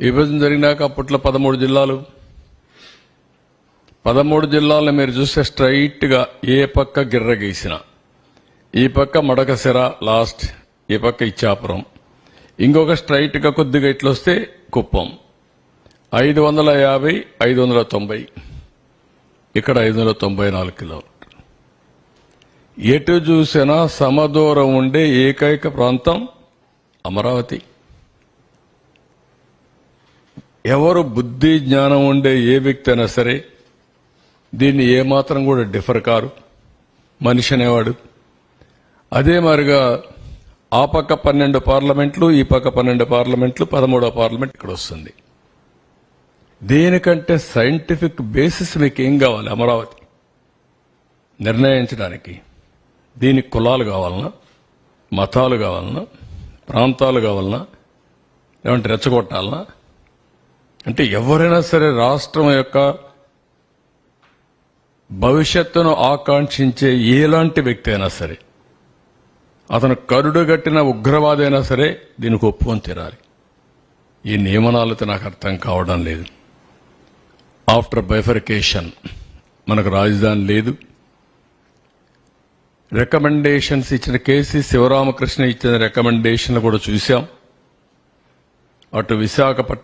విభజన జరిగినాక అప్పట్లో పదమూడు జిల్లాలు. పదమూడు జిల్లాలను మీరు చూస్తే స్ట్రైట్గా ఏ పక్క గిర్ర గీసిన ఈ పక్క మడకసిర లాస్ట్ ఈ పక్క ఇచ్చాపురం. ఇంకొక స్ట్రైట్గా కొద్దిగా ఇట్లా వస్తే కుప్పం. ఐదు వందల యాభై ఐదు వందల తొంభై. ఇక్కడ ఐదు వందల తొంభై నాలుగు కిలోమీటర్. ఎటు చూసినా సమదూరం ఉండే ఏకైక ప్రాంతం అమరావతి. ఎవరు బుద్ధి జ్ఞానం ఉండే ఏ వ్యక్తి అయినా సరే దీన్ని ఏమాత్రం కూడా డిఫర్ కారు. మనిషి అనేవాడు. అదే మాదిరిగా ఆ పక్క పన్నెండు పార్లమెంట్లు ఈ పక్క పన్నెండు పార్లమెంట్లు పదమూడో పార్లమెంట్ ఇక్కడ వస్తుంది. దేనికంటే సైంటిఫిక్ బేసిస్ మీకు ఏం కావాలి అమరావతి? నిర్ణయించడానికి దీనికి కులాలు కావాలన్నా మతాలు కావాలన్నా ప్రాంతాలు కావాలన్నా లేదంటే రెచ్చగొట్టాలన్నా అంటే ఎవరైనా సరే రాష్ట్రం యొక్క భవిష్యత్తును ఆకాంక్షించే ఎలాంటి వ్యక్తి అయినా సరే అతను కరుడుగట్టిన ఉగ్రవాది అయినా సరే దీనికి ఒప్పుకొని తీరాలి. ఈ నియమనాలతో నాకు అర్థం కావడం లేదు. ఆఫ్టర్ బైఫర్కేషన్ మనకు రాజధాని లేదు. రికమెండేషన్స్ ఇచ్చిన కేసీ శివరామకృష్ణ ఇచ్చిన రికమెండేషన్లు కూడా చూశాం. అటు విశాఖపట్నం